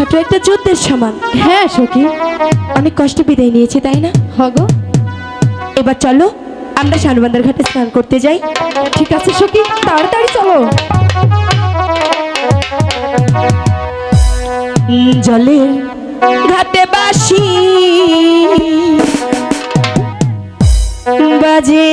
হ্যাঁ, ছোট একটা যুদ্ধের সমান। হ্যাঁ সখী। অনেক কষ্ট বিদায় নিয়েছে তাই না? হগ। এবার চলো আমরা শালবান্দার ঘাটে স্নান করতে যাই। ঠিক আছে সখী? তাড়াতাড়ি চলো। জলে ঘাটে বাসি বাজে